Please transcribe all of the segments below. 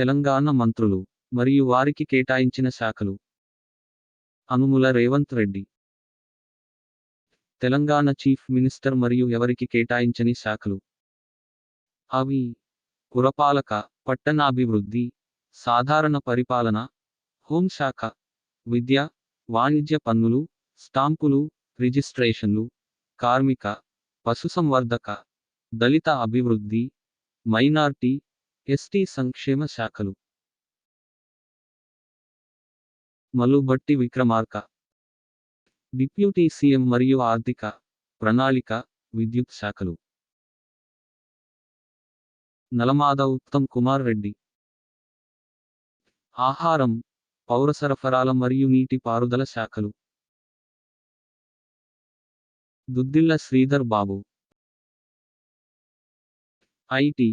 తెలంగాణ మంత్రులు మరియు వారికి కేటాయించిన శాఖలు. అనుముల రేవంత్ రెడ్డి. తెలంగాణ చీఫ్ మినిస్టర్ మరియు ఎవరికి కేటాయించని శాఖలు. అవి పురపాలక పట్టణాభివృద్ధి సాధారణ పరిపాలన హోంశాఖ విద్య వాణిజ్య పన్నులు స్టాంపులు రిజిస్ట్రేషన్లు కార్మిక పశుసంవర్ధక దళిత అభివృద్ధి మైనార్టీ ఎస్టీ సంక్షేమ శాఖలు. మలుబట్టి విక్రమార్క. డిప్యూటీ సీఎం మరియు ఆర్థిక ప్రణాళిక విద్యుత్ శాఖలు. నలమాద ఉత్తమ్ కుమార్ రెడ్డి. ఆహారం పౌర సరఫరాల మరియు నీటి పారుదల శాఖలు. Duddilla Sridhar Babu. IT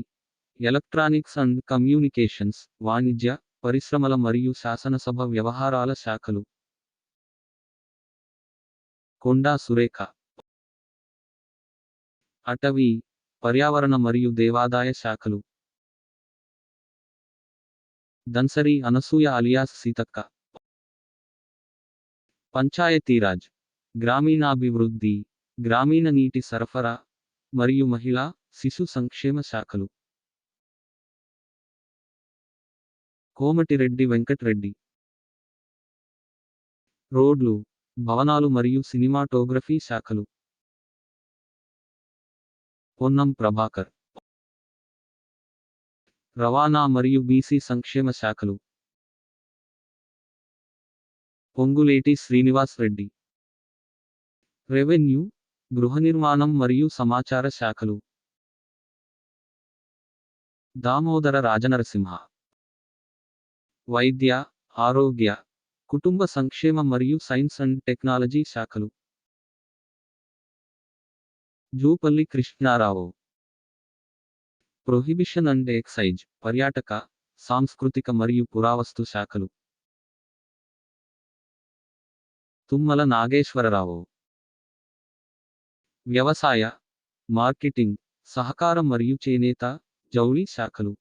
electronics and communications వాణిజ్య పరిశ్రమల మరియు శాసనసభ వ్యవహారాల శాఖలు. కొండా సురేఖ. అటవీ పర్యావరణ మరియు దేవాదాయ శాఖలు. దన్సరి అనసూయ అలియాస్ సీతక్క. పంచాయతీరాజ్. గ్రామీణాభివృద్ధి గ్రామీణ నీటి సరఫరా మరియు మహిళా శిశు సంక్షేమ శాఖలు. కోమటిరెడ్డి వెంకట్రెడ్డి. రోడ్లు భవనాలు మరియు సినిమాటోగ్రఫీ శాఖలు. పొన్నం ప్రభాకర్. రవాణా మరియు బీసీ సంక్షేమ శాఖలు. పొంగులేటి శ్రీనివాస్ రెడ్డి. రెవెన్యూ గృహ నిర్మాణం మరియు సమాచార శాఖలు. దామోదర రాజనరసింహ. వైద్య ఆరోగ్య కుటుంబ సంక్షేమ మరియు సైన్స్ అండ్ టెక్నాలజీ శాఖలు. Jupally Krishnarao. Prohibition and excise పర్యాటక సాంస్కృతిక మరియు పురావస్తు శాఖలు. తుమ్మల నాగేశ్వరరావు. వ్యవసాయ మార్కెటింగ్ సహకారం మరియు చేనేత జౌళి శాఖలు.